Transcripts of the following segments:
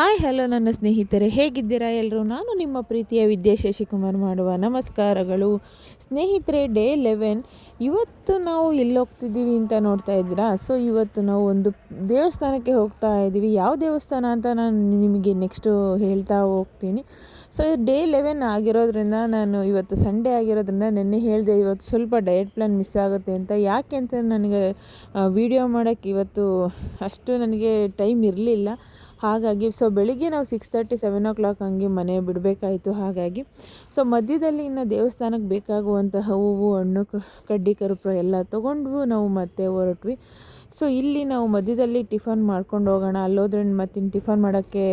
Hi, hello ನನ್ನ ಸ್ನೇಹಿತರೆ, ಹೇಗಿದ್ದೀರಾ ಎಲ್ಲರೂ? ನಾನು ನಿಮ್ಮ ಪ್ರೀತಿಯ ವಿದ್ಯಾ ಶಶಿಕುಮಾರ್ ಮಾಡುವ. ನಮಸ್ಕಾರಗಳು. ಸ್ನೇಹಿತರೆ, ಡೇ ಲೆವೆನ್. ಇವತ್ತು ನಾವು ಎಲ್ಲಿ ಹೋಗ್ತಿದ್ದೀವಿ ಅಂತ ನೋಡ್ತಾ ಇದ್ದೀರಾ? ಸೊ, ಇವತ್ತು ನಾವು ಒಂದು ದೇವಸ್ಥಾನಕ್ಕೆ ಹೋಗ್ತಾ ಇದ್ದೀವಿ. ಯಾವ ದೇವಸ್ಥಾನ ಅಂತ ನಾನು ನಿಮಗೆ ನೆಕ್ಸ್ಟು ಹೇಳ್ತಾ ಹೋಗ್ತೀನಿ. ಸೊ ಡೇ ಲೆವೆನ್ ಆಗಿರೋದ್ರಿಂದ ನಾನು ಇವತ್ತು ಸಂಡೇ ಆಗಿರೋದ್ರಿಂದ ನಿನ್ನೆ ಹೇಳಿದೆ ಇವತ್ತು ಸ್ವಲ್ಪ ಡಯಟ್ ಪ್ಲಾನ್ ಮಿಸ್ ಆಗುತ್ತೆ ಅಂತ. ಯಾಕೆ ಅಂತ ನನಗೆ ವಿಡಿಯೋ ಮಾಡೋಕ್ಕೆ ಇವತ್ತು ಅಷ್ಟು ನನಗೆ ಟೈಮ್ ಇರಲಿಲ್ಲ. ಹಾಗಾಗಿ ಸೊ ಬೆಳಿಗ್ಗೆ ನಾವು six thirty seven o'clock ಹಂಗೆ ಮನೆ ಬಿಡಬೇಕಾಯಿತು. ಹಾಗಾಗಿ ಸೊ ಮಧ್ಯದಲ್ಲಿ ಇನ್ನು ದೇವಸ್ಥಾನಕ್ಕೆ ಬೇಕಾಗುವಂತಹ ಹೂವು, ಹಣ್ಣು ಕಡ್ಡಿ ಕರುಪು ಎಲ್ಲ ತೊಗೊಂಡ್ವು. ನಾವು ಮತ್ತೆ ಹೊರಟ್ವಿ. ಸೊ ಇಲ್ಲಿ ನಾವು ಮಧ್ಯದಲ್ಲಿ ಟಿಫನ್ ಮಾಡ್ಕೊಂಡು ಹೋಗೋಣ. ಅಲ್ಲೋದ್ರೆ ಮತ್ತಿನ್ನು ಟಿಫನ್ ಮಾಡೋಕ್ಕೆ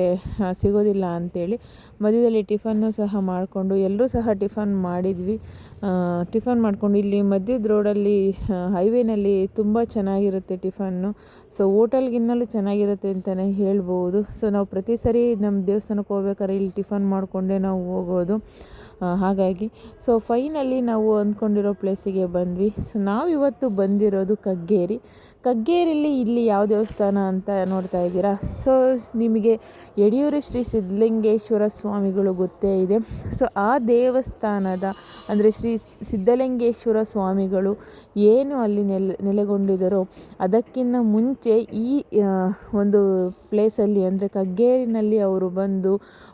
ಸಿಗೋದಿಲ್ಲ ಅಂಥೇಳಿ ಮಧ್ಯದಲ್ಲಿ ಟಿಫನ್ನು ಸಹ ಮಾಡಿಕೊಂಡು ಎಲ್ಲರೂ ಸಹ ಟಿಫನ್ ಮಾಡಿದ್ವಿ. ಟಿಫನ್ ಮಾಡಿಕೊಂಡು ಇಲ್ಲಿ ಮಧ್ಯದ ರೋಡಲ್ಲಿ ಹೈವೇನಲ್ಲಿ ತುಂಬ ಚೆನ್ನಾಗಿರುತ್ತೆ ಟಿಫನ್ನು. ಸೊ ಹೋಟೆಲ್ಗಿನ್ನಲೂ ಚೆನ್ನಾಗಿರುತ್ತೆ ಅಂತಲೇ ಹೇಳ್ಬೋದು. ಸೊ ನಾವು ಪ್ರತಿ ಸರಿ ನಮ್ಮ ದೇವಸ್ಥಾನಕ್ಕೆ ಹೋಗ್ಬೇಕಾದ್ರೆ ಇಲ್ಲಿ ಟಿಫನ್ ಮಾಡಿಕೊಂಡೇ ನಾವು ಹೋಗೋದು. ಹಾಗಾಗಿ. ಸೊ ಫೈನಲಿ ನಾವು ಅಂದ್ಕೊಂಡಿರೋ ಪ್ಲೇಸಿಗೆ ಬಂದ್ವಿ. ಸೊ ನಾವು ಇವತ್ತು ಬಂದಿರೋದು ಕಗ್ಗೇರಿ. ಕಗ್ಗೇರಿಲಿ ಇಲ್ಲಿ ಯಾವ ದೇವಸ್ಥಾನ ಅಂತ ನೋಡ್ತಾ ಇದ್ದೀರಾ? ಸೊ ನಿಮಗೆ ಯಡಿಯೂರು ಶ್ರೀ ಸಿದ್ಧಲಿಂಗೇಶ್ವರ ಸ್ವಾಮಿಗಳು ಗೊತ್ತೇ ಇದೆ. ಸೊ ಆ ದೇವಸ್ಥಾನದ, ಅಂದರೆ ಶ್ರೀ ಸಿದ್ಧಲಿಂಗೇಶ್ವರ ಸ್ವಾಮಿಗಳು ಏನು ಅಲ್ಲಿ ನೆಲೆ ನೆಲೆಗೊಂಡಿದ್ದರೋ ಅದಕ್ಕಿಂತ ಮುಂಚೆ ಈ ಒಂದು ಪ್ಲೇಸಲ್ಲಿ ಅಂದರೆ ಕಗ್ಗೇರಿನಲ್ಲಿ ಅವರು ಬಂದು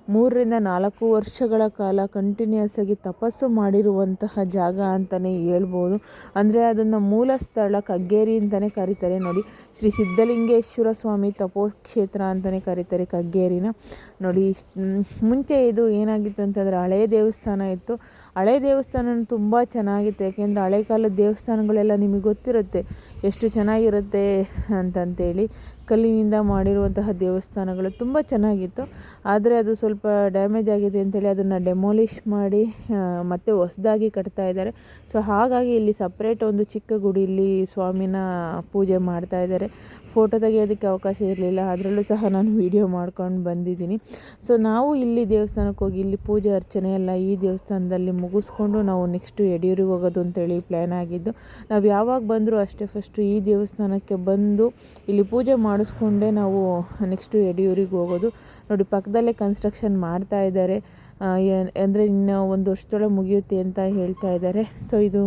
ಮೂರರಿಂದ ನಾಲ್ಕು ವರ್ಷಗಳ ಕಾಲ ಕಂಟಿನ್ಯೂಸ್ ಆಗಿ ತಪಸ್ಸು ಮಾಡಿರುವಂತಹ ಜಾಗ ಅಂತಲೇ ಹೇಳ್ಬೋದು. ಅಂದರೆ ಅದನ್ನು ಮೂಲ ಸ್ಥಳ ಕಗ್ಗೇರಿ ಅಂತಲೇ ಕರೀತಾರೆ. ನೋಡಿ, ಶ್ರೀ ಸಿದ್ಧಲಿಂಗೇಶ್ವರ ಸ್ವಾಮಿ ತಪೋಕ್ಷೇತ್ರ ಅಂತಲೇ ಕರೀತಾರೆ ಕಗ್ಗೇರಿನ. ನೋಡಿ ಮುಂಚೆ ಇದು ಏನಾಗಿತ್ತು ಅಂತಂದರೆ ಹಳೆಯ ದೇವಸ್ಥಾನ ಇತ್ತು. ಹಳೆ ದೇವಸ್ಥಾನ ತುಂಬ ಚೆನ್ನಾಗಿತ್ತು. ಯಾಕೆಂದರೆ ಹಳೆ ಕಾಲದ ದೇವಸ್ಥಾನಗಳೆಲ್ಲ ನಿಮಗೆ ಗೊತ್ತಿರುತ್ತೆ. ಎಷ್ಟು ಚೆನ್ನಾಗಿರುತ್ತೆ ಅಂತಂತೇಳಿ. ಕಲ್ಲಿನಿಂದ ಮಾಡಿರುವಂತಹ ದೇವಸ್ಥಾನಗಳು ತುಂಬ ಚೆನ್ನಾಗಿತ್ತು. ಆದರೆ ಅದು ಸ್ವಲ್ಪ ಡ್ಯಾಮೇಜ್ ಆಗಿದೆ ಅಂತೇಳಿ ಅದನ್ನು ಡೆಮೋಲಿಷ್ ಮಾಡಿ ಮತ್ತೆ ಹೊಸದಾಗಿ ಕಟ್ತಾ ಇದ್ದಾರೆ. ಸೊ, ಹಾಗಾಗಿ ಇಲ್ಲಿ ಸಪ್ರೇಟ್ ಒಂದು ಚಿಕ್ಕ ಗುಡಿಯಲ್ಲಿ ಸ್ವಾಮಿನ ಪೂಜೆ ಮಾಡ್ತಾ ಇದ್ದಾರೆ. ಫೋಟೋ ತೆಗೆಯೋದಕ್ಕೆ ಅವಕಾಶ ಇರಲಿಲ್ಲ. ಅದರಲ್ಲೂ ಸಹ ನಾನು ವೀಡಿಯೋ ಮಾಡ್ಕೊಂಡು ಬಂದಿದ್ದೀನಿ. ಸೊ, ನಾವು ಇಲ್ಲಿ ದೇವಸ್ಥಾನಕ್ಕೆ ಹೋಗಿ ಇಲ್ಲಿ ಪೂಜೆ ಅರ್ಚನೆ ಎಲ್ಲ ಈ ದೇವಸ್ಥಾನದಲ್ಲಿ ಮುಗಿಸ್ಕೊಂಡು ನಾವು ನೆಕ್ಸ್ಟು ಯಡಿಯೂರಿಗೆ ಹೋಗೋದು ಅಂತೇಳಿ ಪ್ಲ್ಯಾನ್ ಆಗಿದ್ದು, ನಾವು ಯಾವಾಗ ಬಂದರೂ ಅಷ್ಟೇ ಫಸ್ಟು ಈ ದೇವಸ್ಥಾನಕ್ಕೆ ಬಂದು ಇಲ್ಲಿ ಪೂಜೆ ಮಾಡಿಸ್ಕೊಂಡೇ ನಾವು ನೆಕ್ಸ್ಟು ಯಡಿಯೂರಿಗೆ ಹೋಗೋದು. ನೋಡಿ, ಪಕ್ಕದಲ್ಲೇ ಕನ್ಸ್ಟ್ರಕ್ಷನ್ ಮಾಡ್ತಾ ಇದ್ದಾರೆ. ಅಂದರೆ ಇನ್ನು ಒಂದು ವರ್ಷದೊಳಗೆ ಮುಗಿಯುತ್ತೆ ಅಂತ ಹೇಳ್ತಾ ಇದ್ದಾರೆ. ಸೊ ಇದು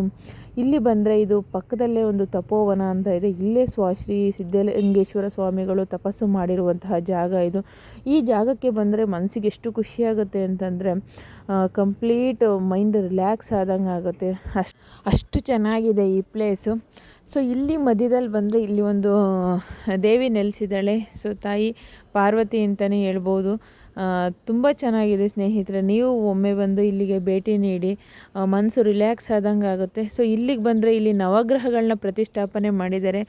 ಇಲ್ಲಿ ಬಂದರೆ ಇದು ಪಕ್ಕದಲ್ಲೇ ಒಂದು ತಪೋವನ ಅಂತ ಇದೆ. ಇಲ್ಲೇ ಸ್ವಾ ಶ್ರೀ ಸಿದ್ಧಲಿಂಗೇಶ್ವರ ಸ್ವಾಮಿಗಳು ತಪಸ್ಸು ಮಾಡಿರುವಂತಹ ಜಾಗ ಇದು. ಈ ಜಾಗಕ್ಕೆ ಬಂದರೆ ಮನಸ್ಸಿಗೆ ಎಷ್ಟು ಖುಷಿಯಾಗುತ್ತೆ ಅಂತಂದರೆ ಕಂಪ್ಲೀಟ್ ಮೈಂಡ್ ರಿಲ್ಯಾಕ್ಸ್ ಆದಂಗೆ ಆಗುತ್ತೆ ಅಷ್ಟು ಅಷ್ಟು ಚೆನ್ನಾಗಿದೆ ಈ ಪ್ಲೇಸು ಸೊ ಇಲ್ಲಿ ಮಧ್ಯದಲ್ಲಿ ಬಂದರೆ ಇಲ್ಲಿ ಒಂದು ದೇವಿ ನೆಲೆಸಿದ್ದಾಳೆ. ಸೊ ತಾಯಿ ಪಾರ್ವತಿ ಅಂತಲೇ ಹೇಳ್ಬೋದು. ತುಂಬ ಚೆನ್ನಾಗಿದೆ ಸ್ನೇಹಿತರೆ, ನೀವು ಒಮ್ಮೆ ಬಂದು ಇಲ್ಲಿಗೆ ಭೇಟಿ ನೀಡಿ ಮನಸ್ಸು ರಿಲ್ಯಾಕ್ಸ್ ಆದಂಗೆ ಆಗುತ್ತೆ. ಸೊ ಇಲ್ಲಿಗೆ ಬಂದರೆ ಇಲ್ಲಿ ನವಗ್ರಹಗಳನ್ನ ಪ್ರತಿಷ್ಠಾಪನೆ ಮಾಡಿದ್ದಾರೆ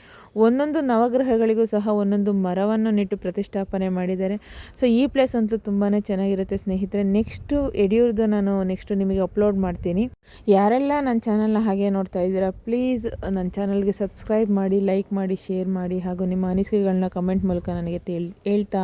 ಒಂದೊಂದು ನವಗ್ರಹಗಳಿಗೂ ಸಹ ಒಂದೊಂದು ಮರವನ್ನು ನೆಟ್ಟು ಪ್ರತಿಷ್ಠಾಪನೆ ಮಾಡಿದ್ದಾರೆ ಸೊ ಈ ಪ್ಲೇಸ್ ಅಂತೂ ತುಂಬಾ ಚೆನ್ನಾಗಿರುತ್ತೆ ಸ್ನೇಹಿತರೆ. ನೆಕ್ಸ್ಟು ಯಡಿಯೂರ್ದು ನಾನು ನೆಕ್ಸ್ಟು ನಿಮಗೆ ಅಪ್ಲೋಡ್ ಮಾಡ್ತೀನಿ. ಯಾರೆಲ್ಲ ನನ್ನ ಚಾನಲ್ನ ಹಾಗೆ ನೋಡ್ತಾ ಇದ್ದೀರಾ ಪ್ಲೀಸ್ ನನ್ನ ಚಾನಲ್ಗೆ ಸಬ್ಸ್ಕ್ರೈಬ್ ಮಾಡಿ ಲೈಕ್ ಮಾಡಿ ಶೇರ್ ಮಾಡಿ, ಹಾಗೂ ನಿಮ್ಮ ಅನಿಸಿಕೆಗಳನ್ನ ಕಮೆಂಟ್ ಮೂಲಕ ನನಗೆ ಹೇಳ್ತಾ